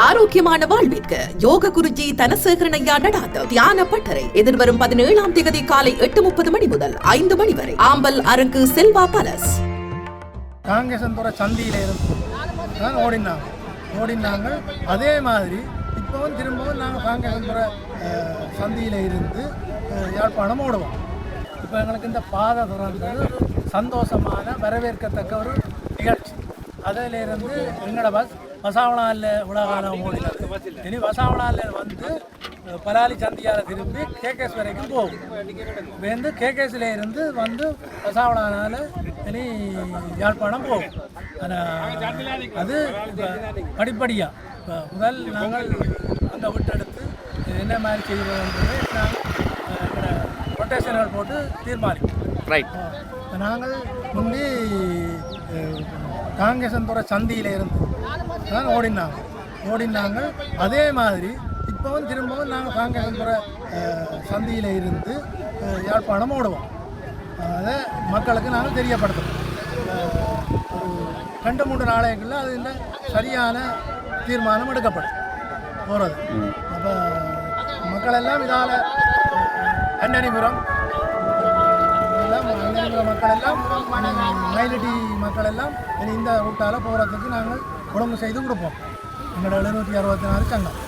ஆரோக்கியமான வாழ்விற்கு யோக குருஜி தனசேகரனையா நடாத்த தியான பட்டறை. எதிர்வரும் பதினேழாம் தேதி காலை எட்டு முப்பது மணி முதல் ஐந்து மணி வரை. ஆம்பல் அரங்கு செல்வா பலஸ் காங்கேசன்துறை சந்தியில் இருந்து ஓடினாங்க. ஓடினாங்க. அதே மாதிரி இப்போவும் திரும்பவும் நாங்கள் காங்கேசன்துறை அஹ், சந்தியில் இருந்து யாழ்ப்பாணம் ஓடுவோம். இப்போ எங்களுக்கு இந்த பாதை திறந்தது ஒரு சந்தோஷமான வரவேற்கத்தக்க ஒரு நிகழ்ச்சி. அதிலிருந்து எங்களோட பஸ் வசாவளாவில் உலகாலம் ஓடினது இனி வசாவளாவில் வந்து பலாலி சந்தியால் திரும்பி கேகேஎஸ் வரைக்கும் போகும். வந்து கேகேஸில் இருந்து வந்து வசாவளானால இனி யாழ்ப்பாணம் போகும். ஆனால் அது படிப்படியாக இப்போ முதல் நாங்கள் அந்த விட்டெடுத்து என்ன மாதிரி செய்கிறோன்றதை நாங்கள் ரொட்டேஷன்கள் போட்டு தீர்மானிப்போம். ரைட் நாங்கள் முந்தி காங்கேசன்துறை சந்தியில் இருந்து தான் ஓடினாங்க. ஓடினாங்க. அதே மாதிரி இப்போவும் திரும்பவும் நாங்கள் காங்கேசன்துறை சந்தியில் இருந்து யாழ்ப்பாணம் ஓடுவோம். அதை மக்களுக்கு நாங்கள் தெரியப்படுத்துவோம் ஒரு ரெண்டு மூன்று நாளைக்குள்ள அதில் சரியான தீர்மானம் எடுக்கப்படும். போகிறது அப்போ மக்கள் எல்லாம் இதால் கண்ணனிபுரம் எல்லாம் மக்கள் எல்லாம் மயிலட்டி மக்கள் எல்லாம் இந்த ரூட்டால் போகிறதுக்கு நாங்கள் உடம்பு செய்து கொடுப்போம். எங்களோட எழுநூற்றி அறுபத்தி நாலு சங்கம்